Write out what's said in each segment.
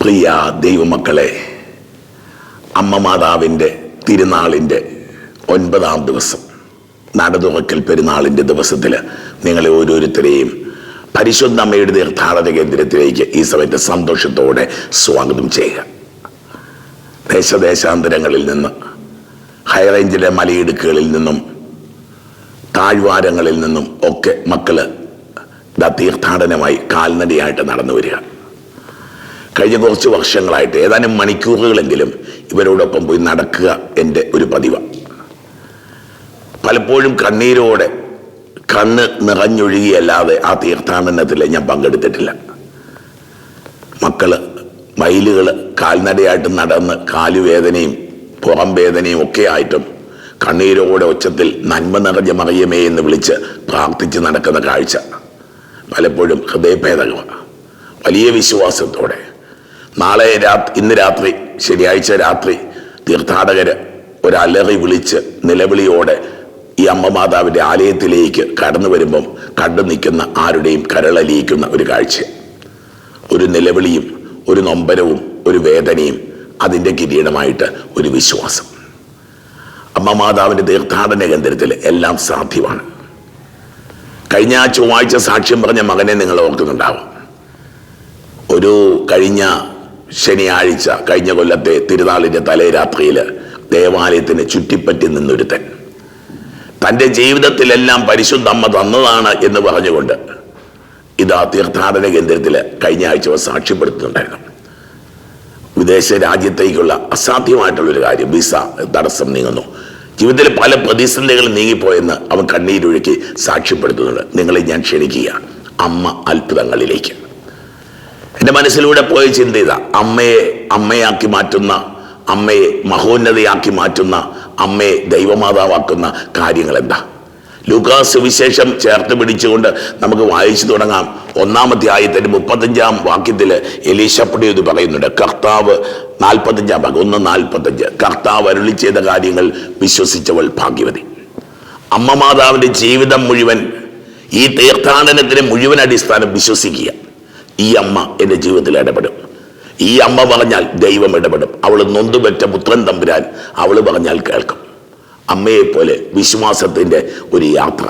പ്രിയ ദൈവമക്കളെ അമ്മ മാതാവിന്റെ തിരുനാളിന്റെ ഒൻപതാം ദിവസം നടതുറക്കൽ പെരുന്നാളിന്റെ ദിവസത്തിൽ നിങ്ങളെ ഓരോരുത്തരെയും പരിശുദ്ധ അമ്മയുടെ തീർത്ഥാടന കേന്ദ്രത്തിലേക്ക് ഈ സമയത്ത് സന്തോഷത്തോടെ സ്വാഗതം ചെയ്യുക. ദേശദേശാന്തരങ്ങളിൽ നിന്ന് ഹൈറേഞ്ചിലെ മലയിടുക്കുകളിൽ നിന്നും താഴ്വാരങ്ങളിൽ നിന്നും ഒക്കെ മക്കൾ തീർത്ഥാടനമായി കാൽനടയായിട്ട് നടന്നു വരിക. കഴിഞ്ഞ കുറച്ച് വർഷങ്ങളായിട്ട് ഏതാനും മണിക്കൂറുകളെങ്കിലും ഇവരോടൊപ്പം പോയി നടക്കുക എന്റെ ഒരു പതിവാണ് പലപ്പോഴും കണ്ണീരോടെ കണ്ണ് നിറഞ്ഞൊഴുകിയല്ലാതെ ആ തീർത്ഥാടനത്തിൽ ഞാൻ പങ്കെടുത്തിട്ടില്ല. മക്കൾ മയിലുകൾ കാൽനടയായിട്ട് നടന്ന് കാലുവേദനയും പുറം വേദനയും ഒക്കെ ആയിട്ടും കണ്ണീരോടെ ഒച്ചത്തിൽ നന്മ നിറഞ്ഞ മറിയമേ എന്ന് വിളിച്ച് പ്രാർത്ഥിച്ച് നടക്കുന്ന കാഴ്ച പലപ്പോഴും ഹൃദയഭേദകമാണ്. വലിയ വിശ്വാസത്തോടെ നാളെ രാത് ഇന്ന് രാത്രി ശനിയാഴ്ച രാത്രി തീർത്ഥാടകര് ഒരലറി വിളിച്ച് നിലവിളിയോടെ ഈ അമ്മ മാതാവിന്റെ ആലയത്തിലേക്ക് കടന്നു വരുമ്പം കണ്ടു നിൽക്കുന്ന ആരുടെയും കരളലിയിക്കുന്ന ഒരു കാഴ്ച. ഒരു നിലവിളിയും ഒരു നൊമ്പരവും ഒരു വേദനയും അതിന്റെ കിരീടമായിട്ട് ഒരു വിശ്വാസം. അമ്മ മാതാവിന്റെ തീർത്ഥാടന കേന്ദ്രത്തിൽ എല്ലാം സാധ്യമാണ്. കഴിഞ്ഞ ചൊവ്വാഴ്ച സാക്ഷ്യം പറഞ്ഞ മകനെ നിങ്ങൾ ഓർക്കുന്നുണ്ടാവും. ഒരു കഴിഞ്ഞ ശനിയാഴ്ച കഴിഞ്ഞ കൊല്ലത്തെ തിരുനാളിന്റെ തലേ രാത്രിയിൽ ദേവാലയത്തിന് ചുറ്റിപ്പറ്റി നിന്നൊരുത്തൻ. തന്റെ ജീവിതത്തിലെല്ലാം പരിശുദ്ധ അമ്മ തന്നതാണ് എന്ന് പറഞ്ഞുകൊണ്ട് ഇതാ തീർത്ഥാടന കേന്ദ്രത്തിൽ കഴിഞ്ഞ ആഴ്ച സാക്ഷ്യപ്പെടുത്തുന്നുണ്ടായിരുന്നു. വിദേശ രാജ്യത്തേക്കുള്ള അസാധ്യമായിട്ടുള്ളൊരു കാര്യം വിസ തടസ്സം നീങ്ങുന്നു. ജീവിതത്തിൽ പല പ്രതിസന്ധികൾ നീങ്ങിപ്പോയെന്ന് അവൻ കണ്ണീരൊഴുക്കി സാക്ഷ്യപ്പെടുത്തുന്നുണ്ട്. നിങ്ങളെ ഞാൻ ക്ഷണിക്കുക അമ്മ അത്ഭുതങ്ങളിലേക്ക്. എന്റെ മനസ്സിലൂടെ പോയ ചിന്ത ഇതാ അമ്മയെ അമ്മയാക്കി മാറ്റുന്ന അമ്മയെ മഹോന്നതയാക്കി മാറ്റുന്ന അമ്മയെ ദൈവമാതാവാക്കുന്ന കാര്യങ്ങൾ എന്താ ലൂക്കാസ് വിശേഷം ചേർത്ത് പിടിച്ചുകൊണ്ട് നമുക്ക് വായിച്ചു തുടങ്ങാം. ഒന്നാമത്തെ ആയത്തിന്റെ മുപ്പത്തഞ്ചാം വാക്യത്തിൽ എലീശപ്പടി ഇത് പറയുന്നുണ്ട്. കർത്താവ് നാൽപ്പത്തഞ്ചാം ഭാഗം ഒന്ന് നാൽപ്പത്തഞ്ച്. കർത്താവ് അരുളി ചെയ്ത കാര്യങ്ങൾ വിശ്വസിച്ചവൾ ഭാഗ്യവതി. അമ്മ മാതാവിന്റെ ജീവിതം മുഴുവൻ ഈ തീർത്ഥാടനത്തിന് മുഴുവൻ അടിസ്ഥാനം വിശ്വസിക്കുക. ഈ അമ്മ എന്റെ ജീവിതത്തിൽ ഇടപെടും. ഈ അമ്മ പറഞ്ഞാൽ ദൈവം ഇടപെടും. അവൾ നൊന്തുപെറ്റ പുത്രൻ തമ്പുരാൻ അവൾ പറഞ്ഞാൽ കേൾക്കും. അമ്മയെപ്പോലെ വിശ്വാസത്തിന്റെ ഒരു യാത്ര.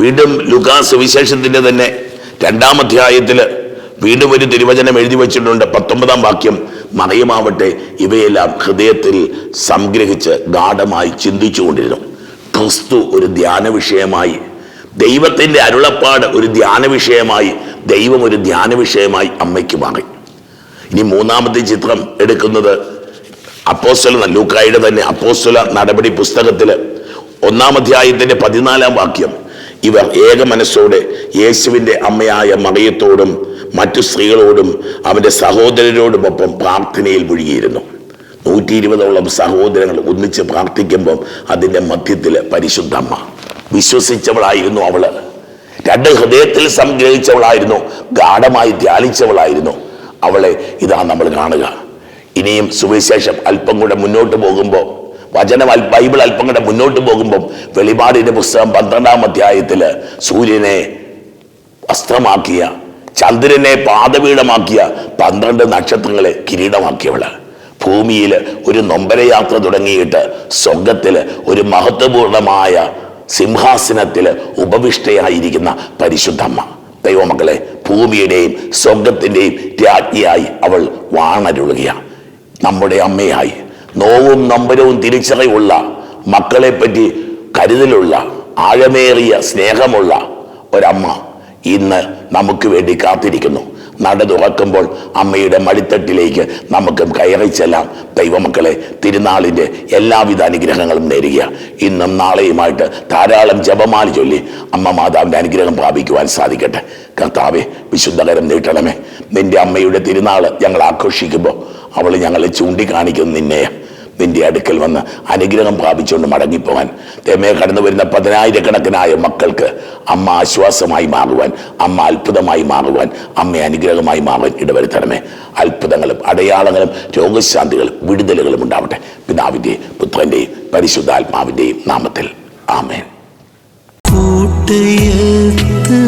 വീണ്ടും ലുക്കാസ് വിശേഷത്തിന്റെ തന്നെ രണ്ടാം അധ്യായത്തിൽ വീണ്ടും ഒരു തിരുവചനം എഴുതി വച്ചിട്ടുണ്ട്. പത്തൊമ്പതാം വാക്യം മറിയമാവട്ടെ ഇവയെല്ലാം ഹൃദയത്തിൽ സംഗ്രഹിച്ച് ഗാഠമായി ചിന്തിച്ചുകൊണ്ടിരുന്നു. ക്രിസ്തു ഒരു ധ്യാന വിഷയമായി ദൈവത്തിന്റെ അരുളപ്പാട് ഒരു ധ്യാന വിഷയമായി ദൈവം ഒരു ധ്യാന വിഷയമായി അമ്മയ്ക്ക് മാറി. ഇനി മൂന്നാമത്തെ ചിത്രം എടുക്കുന്നത് അപ്പോസ്തല ലൂക്കായുടെ തന്നെ അപ്പോസ്തല നടപടി പുസ്തകത്തിൽ ഒന്നാം അധ്യായത്തിന്റെ പതിനാലാം വാക്യം ഇവർ ഏക മനസ്സോടെ യേശുവിന്റെ അമ്മയായ മറിയത്തോടും മറ്റു സ്ത്രീകളോടും അവന്റെ സഹോദരരോടുമൊപ്പം പ്രാർത്ഥനയിൽ മുഴുകിയിരുന്നു. നൂറ്റി ഇരുപതോളം സഹോദരങ്ങൾ ഒന്നിച്ച് പ്രാർത്ഥിക്കുമ്പം അതിന്റെ മധ്യത്തിൽ പരിശുദ്ധമ്മ വിശ്വസിച്ചവളായിരുന്നു അവൾ. രണ്ട് ഹൃദയത്തിൽ സംഗ്രഹിച്ചവളായിരുന്നു ഗാഠമായി ധ്യാനിച്ചവളായിരുന്നു. അവളെ ഇതാ നമ്മൾ കാണുക. ഇനിയും സുവിശേഷം അല്പം കൂടെ മുന്നോട്ട് പോകുമ്പോൾ വചനം ബൈബിൾ അല്പം കൂടെ മുന്നോട്ട് പോകുമ്പോൾ വെളിപാടിന്റെ പുസ്തകം പന്ത്രണ്ടാം അധ്യായത്തിൽ സൂര്യനെ വസ്ത്രമാക്കിയ ചന്ദ്രനെ പാദപീഠമാക്കിയ പന്ത്രണ്ട് നക്ഷത്രങ്ങളെ കിരീടമാക്കിയവൾ. ഭൂമിയിൽ ഒരു നൊമ്പരയാത്ര തുടങ്ങിയിട്ട് സ്വർഗത്തിൽ ഒരു മഹത്വപൂർണമായ സിംഹാസനത്തിൽ ഉപവിഷ്ടയായിരിക്കുന്ന പരിശുദ്ധമ്മ. ദൈവമക്കളെ ഭൂമിയുടെയും സ്വർഗത്തിന്റെയും രാജ്ഞിയായി അവൾ വാണരുളുകയാണ് നമ്മുടെ അമ്മയായി. നോവും നമ്പരവും തിരിച്ചറിവുള്ള മക്കളെ പറ്റി കരുതലുള്ള ആഴമേറിയ സ്നേഹമുള്ള ഒരമ്മ ഇന്ന് നമുക്ക് വേണ്ടി കാത്തിരിക്കുന്നു. നട തുറക്കുമ്പോൾ അമ്മയുടെ മടിത്തട്ടിലേക്ക് നമുക്കും കയറി ചെല്ലാം. ദൈവമക്കളെ തിരുനാളിന്റെ എല്ലാവിധ അനുഗ്രഹങ്ങളും നേരുക. ഇന്നും നാളെയുമായിട്ട് ധാരാളം ജപമാല ചൊല്ലി അമ്മ മാതാവിന്റെ അനുഗ്രഹം പ്രാപിക്കുവാൻ സാധിക്കട്ടെ. കർത്താവെ വിശുദ്ധകരം നീട്ടണമേ. നിന്റെ അമ്മയുടെ തിരുനാൾ ഞങ്ങൾ ആഘോഷിക്കുമ്പോൾ അവൾ ഞങ്ങളെ ചൂണ്ടിക്കാണിക്കുന്നു നിന്നെ നിന്റെ അടുക്കൽ വന്ന് അനുഗ്രഹം പ്രാപിച്ചുകൊണ്ട് മടങ്ങിപ്പോകാൻ തേമയെ കടന്നു വരുന്ന പതിനായിരക്കണക്കിനായ മക്കൾക്ക് അമ്മ ആശ്വാസമായി മാറുവാൻ അമ്മ അത്ഭുതമായി മാറുവാൻ അമ്മ അനുഗ്രഹമായി മാറുവാൻ ഇടവരുത്തണമേ. അത്ഭുതങ്ങളും അടയാളങ്ങളും രോഗശാന്തികളും വിടുതലുകളും ഉണ്ടാവട്ടെ. പിതാവിന്റെയും പുത്രന്റെയും പരിശുദ്ധാത്മാവിന്റെയും നാമത്തിൽ. ആമേൻ. കൂട്ടയത്ത്